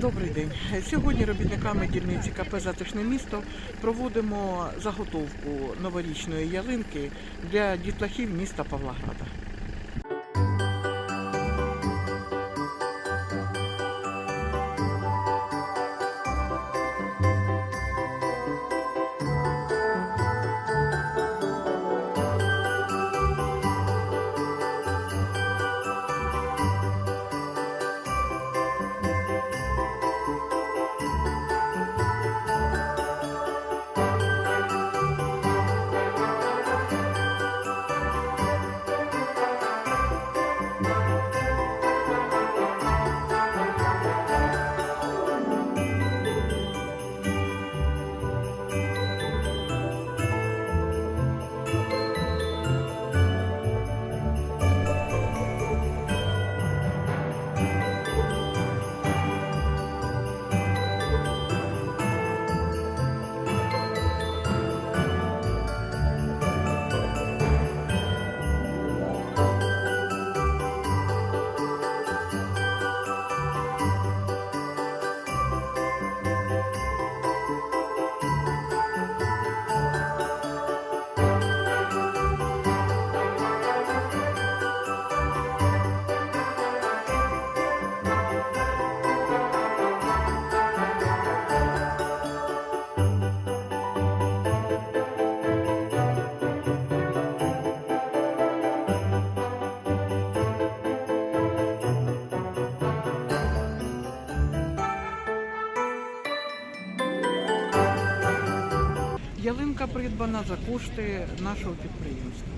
Добрий день. Сьогодні робітниками дільниці КП Затишне місто проводимо заготовку новорічної ялинки для дітлахів міста Павлограда. Ялинка придбана за кошти нашого підприємства.